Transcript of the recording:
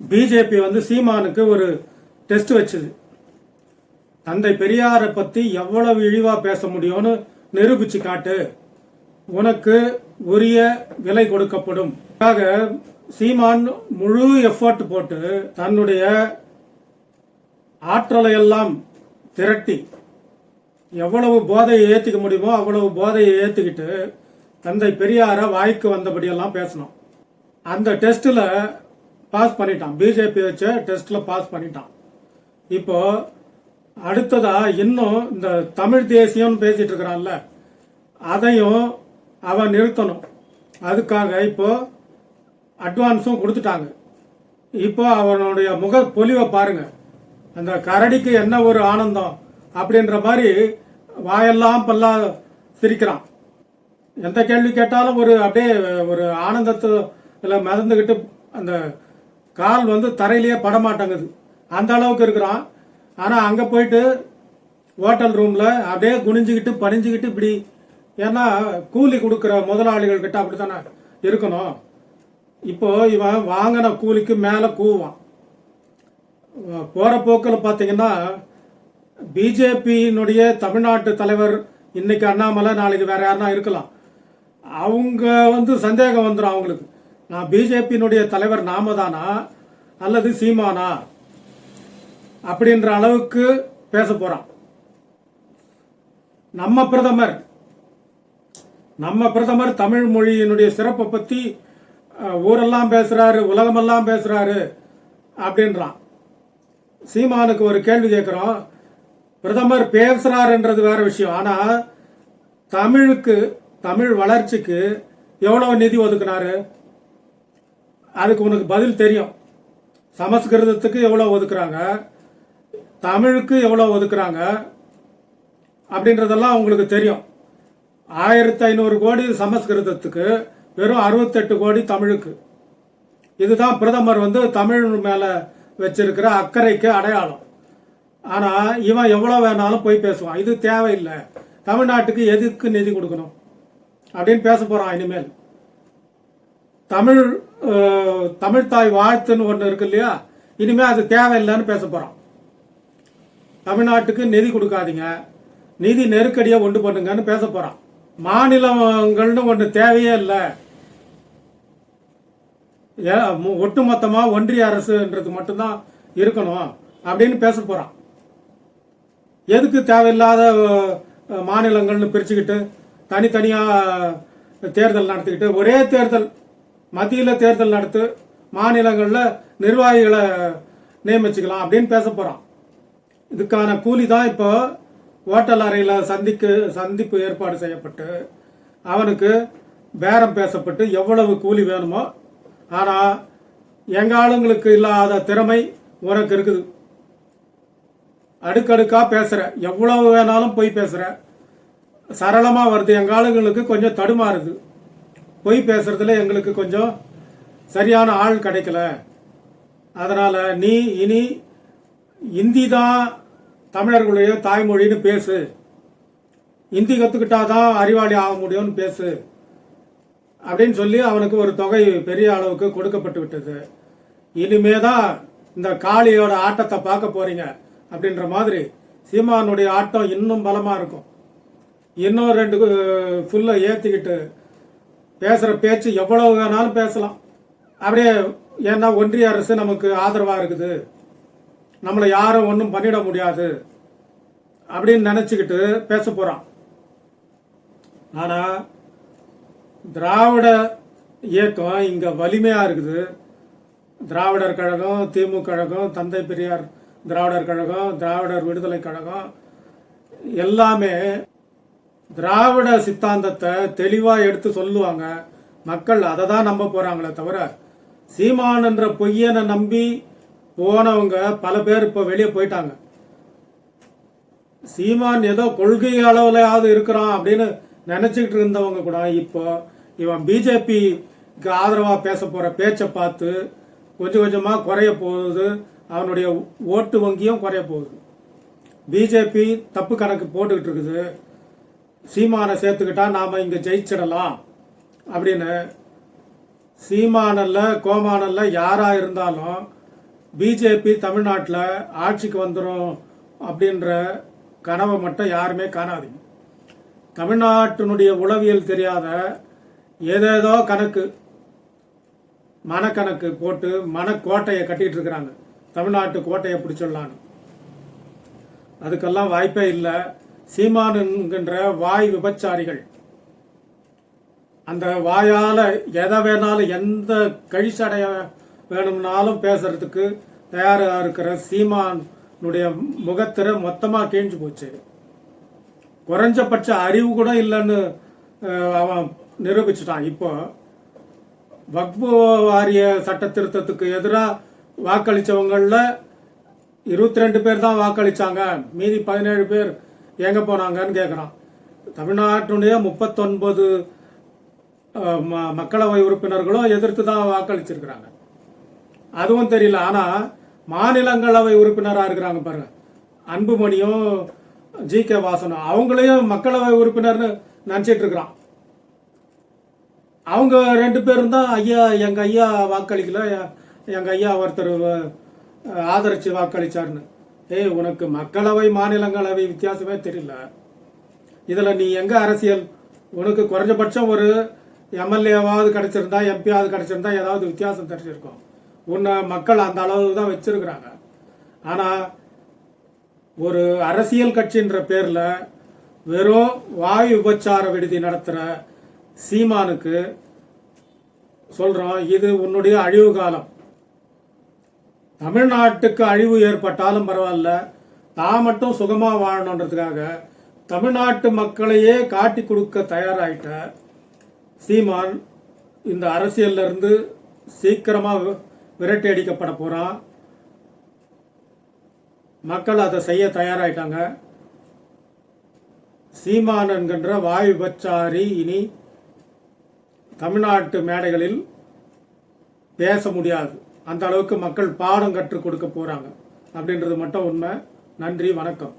BJP வந்து சீமானுக்கு ஒரு டெஸ்ட் வச்சுது. தந்தை பெரியாரை பத்தி எவ்வளவு இழிவா பேச முடியும்னு நிரூபிச்சு காட்டு. உனக்கு உரிய விலை கொடுக்கப்படும். ஆக சீமான் முழு எஃபர்ட் போட்டு தன்னுடைய ஆற்றலை எல்லாம் திரட்டி எவ்வளவு போதையை ஏற்றிக்க முடியுமோ அவ்வளவு போதையை ஏற்றிக்கிட்டு தந்தை பெரியாரை வாய்க்கு வந்தபடியெல்லாம் பேசணும் அந்த டெஸ்ட்டில் பாஸ் பண்ணிட்டான். பிஜேபி வச்ச டெஸ்ட்டில் பாஸ் பண்ணிட்டான். இப்போ அடுத்ததா இன்னும் இந்த தமிழ் தேசியம்னு பேசிட்டு இருக்கிறான்ல அதையும் அவன் நிறுத்தணும். அதுக்காக இப்போ அட்வான்ஸும் கொடுத்துட்டாங்க. இப்போ அவனுடைய முக பொலிவை பாருங்க. அந்த கரடிக்கு என்ன ஒரு ஆனந்தம் அப்படின்ற மாதிரி வாயெல்லாம் பல்லா சிரிக்கிறான். எந்த கேள்வி கேட்டாலும் ஒரு அப்படியே ஒரு ஆனந்தத்தில் மிதந்துக்கிட்டு அந்த கால் வந்து தரையிலேயே படமாட்டேங்குது. அந்த அளவுக்கு இருக்கிறான். ஆனால் அங்கே போயிட்டு ஹோட்டல் ரூமில் அப்படியே குனிஞ்சுக்கிட்டு பணிஞ்சுக்கிட்டு இப்படி ஏன்னா கூலி கொடுக்குற முதலாளிகள் கிட்ட அப்படித்தானே இருக்கணும். இப்போ இவன் வாங்கின கூலிக்கு மேலே கூவான். போகிற போக்கில் பார்த்தீங்கன்னா பிஜேபியினுடைய தமிழ்நாட்டு தலைவர் இன்னைக்கு அண்ணாமலை நாளைக்கு வேற யாருன்னா இருக்கலாம். அவங்க வந்து சந்தேகம் வந்துடும் அவங்களுக்கு. நான் பிஜேபியினுடைய தலைவர் நாம தானா அல்லது சீமானா அப்படின்ற அளவுக்கு பேச போறான். நம்ம பிரதமர் நம்ம பிரதமர் தமிழ் மொழியினுடைய சிறப்பை பத்தி ஊரெல்லாம் பேசுறாரு உலகமெல்லாம் பேசுறாரு அப்படின்றான். சீமானுக்கு ஒரு கேள்வி கேட்குறோம். பிரதமர் பேசுறாருன்றது வேற விஷயம். ஆனா தமிழுக்கு தமிழ் வளர்ச்சிக்கு எவ்வளவு நிதி ஒதுக்குனாரு? அதுக்கு உனக்கு பதில் தெரியும். சமஸ்கிருதத்துக்கு எவ்வளோ ஒதுக்குறாங்க? தமிழுக்கு எவ்வளோ ஒதுக்குறாங்க? அப்படின்றதெல்லாம் உங்களுக்கு தெரியும். ஆயிரத்தி ஐநூறு கோடி சமஸ்கிருதத்துக்கு வெறும் அறுபத்தெட்டு கோடி தமிழுக்கு. இதுதான் பிரதமர் வந்து தமிழ் மேலே வச்சிருக்கிற அக்கறைக்கு அடையாளம். ஆனால் இவன் எவ்வளோ வேணாலும் போய் பேசுவான். இது தேவையில்லை. தமிழ்நாட்டுக்கு எதுக்கு நிதி கொடுக்கணும்? அப்படின்னு பேச போகிறான் இனிமேல். தமிழ் தமிழ்தாய் வாழ்த்துன்னு ஒன்று இருக்கு இல்லையா? இனிமேல் அது தேவையில்லைன்னு பேச போகிறோம் தமிழ்நாட்டுக்கு நிதி கொடுக்காதீங்க. நிதி நெருக்கடியை ஒன்று பண்ணுங்கன்னு பேச போகிறோம் மாநிலங்கள்னு ஒன்று தேவையே இல்லை. ஏ- ஒட்டுமொத்தமாக ஒன்றிய அரசுன்றது மட்டும்தான் இருக்கணும் அப்படின்னு பேச போகிறான் எதுக்கு தேவையில்லாத மாநிலங்கள்னு பிரிச்சுக்கிட்டு தனித்தனியாக தேர்தல் நடத்திக்கிட்டு ஒரே தேர்தல் மத்தியில் தேர்தல் நடத்து மாநிலங்களில் நிர்வாகிகளை நியமிச்சுக்கலாம் அப்படின்னு பேச போகிறான் இதுக்கான கூலி தான் இப்போ ஓட்டல் அறையில் சந்திக்கு சந்திப்பு ஏற்பாடு செய்யப்பட்டு அவனுக்கு பேரம் பேசப்பட்டு எவ்வளவு கூலி வேணுமோ ஆனால் எங்கள் ஆளுங்களுக்கு இல்லாத திறமை உனக்கு இருக்குது. அடுக்கடுக்காக பேசுகிற எவ்வளவு வேணாலும் போய் பேசுகிற சரளமாக வருது எங்கள் ஆளுங்களுக்கு கொஞ்சம் தடுமாறுது. பொய் பேசுறதுல எங்களுக்கு கொஞ்சம் சரியான ஆள் கிடைக்கல. அதனால் நீ இனி இந்தி தான் தமிழர்களுடைய தாய்மொழின்னு பேசு. இந்தி கற்றுக்கிட்டா தான் அறிவாளி ஆக முடியும்னு பேசு. அப்படின்னு சொல்லி அவனுக்கு ஒரு தொகை பெரிய அளவுக்கு கொடுக்கப்பட்டு விட்டது. இனிமே தான் இந்த காளியோட ஆட்டத்தை பார்க்க போறீங்க அப்படின்ற மாதிரி சீமானுடைய ஆட்டம் இன்னும் பலமாக இருக்கும். இன்னும் ரெண்டு ஃபுல்லாக ஏற்றிக்கிட்டு பேசுகிற பேச்சு எவ்வளவு வேணாலும் பேசலாம். அப்படியே ஏன்னா ஒன்றிய அரசு நமக்கு ஆதரவாக இருக்குது. நம்மளை யாரும் ஒன்றும் பண்ணிட முடியாது. அப்படின்னு நினச்சிக்கிட்டு பேச போகிறான் ஆனால் திராவிட இயக்கம் இங்கே வலிமையாக இருக்குது. திராவிடர் கழகம் திமுக கழகம் தந்தை பெரியார் திராவிடர் கழகம் திராவிடர் விடுதலை கழகம் எல்லாமே திராவிட சித்தாந்தத்தை தெளிவாக எடுத்து சொல்லுவாங்க. மக்கள் அதை தான் நம்ப போகிறாங்களே தவிர சீமான் என்ற பொய்யனை நம்பி போனவங்க பல பேர் இப்போ வெளியே போயிட்டாங்க. சீமான் ஏதோ கொள்கை அளவுலையாவது இருக்கிறான் அப்படின்னு நினைச்சுக்கிட்டு இருந்தவங்க கூட இப்போ இவன் பிஜேபிக்கு ஆதரவாக பேச போற பேச்சை பார்த்து கொஞ்சம் கொஞ்சமாக குறைய போகுது. அவனுடைய ஓட்டு வங்கியும் குறைய போகுது. பிஜேபி தப்பு கணக்கு போட்டுக்கிட்டு இருக்குது. சீமானை சேர்த்துக்கிட்டா நாம் இங்கே ஜெயிச்சிடலாம் அப்படின்னு. சீமானல்ல கோமானல்ல யாராக இருந்தாலும் பிஜேபி தமிழ்நாட்டில் ஆட்சிக்கு வந்துடும் அப்படின்ற கனவை மட்டும் யாருமே காணாதீங்க. தமிழ்நாட்டினுடைய உளவியல் தெரியாத ஏதேதோ கணக்கு மனக்கணக்கு போட்டு மனக்கோட்டையை கட்டிகிட்டு இருக்கிறாங்க. தமிழ்நாட்டு கோட்டையை பிடிச்சிடலான்னு. அதுக்கெல்லாம் வாய்ப்பே இல்லை. சீமான் என்கின்ற வாய் விபச்சாரிகள். அந்த வாயால எதை வேணாலும் எந்த கழிச்சடைய வேணும்னாலும் பேசுறதுக்கு தயாராக இருக்கிற சீமானுடைய முகத்திரை மொத்தமாக கிழிஞ்சு போச்சு. குறைஞ்சபட்ச அறிவு கூட இல்லைன்னு அவன் நிரூபிச்சிட்டான். இப்போ வக்பு வாரிய சட்ட திருத்தத்துக்கு எதிராக வாக்களிச்சவங்கள இருபத்தி ரெண்டு பேர் தான் வாக்களிச்சாங்க. மீதி பதினேழு பேர் எங்க போனாங்கன்னு கேட்குறான் தமிழ்நாட்டினுடைய முப்பத்தொன்பது ம- மக்களவை உறுப்பினர்களும் எதிர்த்து தான் வாக்களிச்சிருக்கிறாங்க. அதுவும் தெரியல. ஆனா மாநிலங்களவை உறுப்பினராக இருக்கிறாங்க பாருங்க. அன்புமணியும் ஜி. கே. வாசனும். அவங்களையும் மக்களவை உறுப்பினர்னு நினச்சிட்டு இருக்கிறான் அவங்க ரெண்டு பேரும் தான் ஐயா எங்க ஐயா வாக்களிக்கல. எங்கள் எங்க ஐயா ஒருத்தர் ஆதரித்து ஆதரிச்சு வாக்களிச்சாருன்னு. ஏய் உனக்கு மக்களவை மாநிலங்களவை வித்தியாசமே தெரியல. இதில் நீ எங்கே அரசியல்? உனக்கு குறைஞ்சபட்சம் ஒரு எம்எல்ஏவாவது கிடச்சிருந்தா எம்பியாவது கிடச்சிருந்தா ஏதாவது வித்தியாசம் தெரிஞ்சிருக்கும். உன்னை மக்கள் அந்த அளவு தான் வச்சிருக்கிறாங்க. ஆனால் ஒரு அரசியல் கட்சின்ற பேரில் வெறும் வாயு விபச்சார விடுதி நடத்துகிற சீமானுக்கு சொல்கிறோம் இது உன்னுடைய அழிவு காலம். தமிழ்நாட்டுக்கு அழிவு ஏற்பட்டாலும் பரவாயில்ல. தான் மட்டும் சுகமாக வாழணுன்றதுக்காக தமிழ்நாட்டு மக்களையே காட்டி கொடுக்க தயாராகிட்ட சீமான் இந்த அரசியல்லிருந்து இருந்து வி- விரட்டி அடிக்கப்பட போகிறான் மக்கள் அதை செய்ய தயாராகிட்டாங்க சீமான் என்கின்ற வாயு இனி தமிழ்நாட்டு மேடைகளில் பேச முடியாது. அந்த அளவுக்கு மக்கள் பாடம் கற்றுக் கொடுக்க போறாங்க. அப்படின்றது மட்டும் உண்மை. நன்றி வணக்கம்.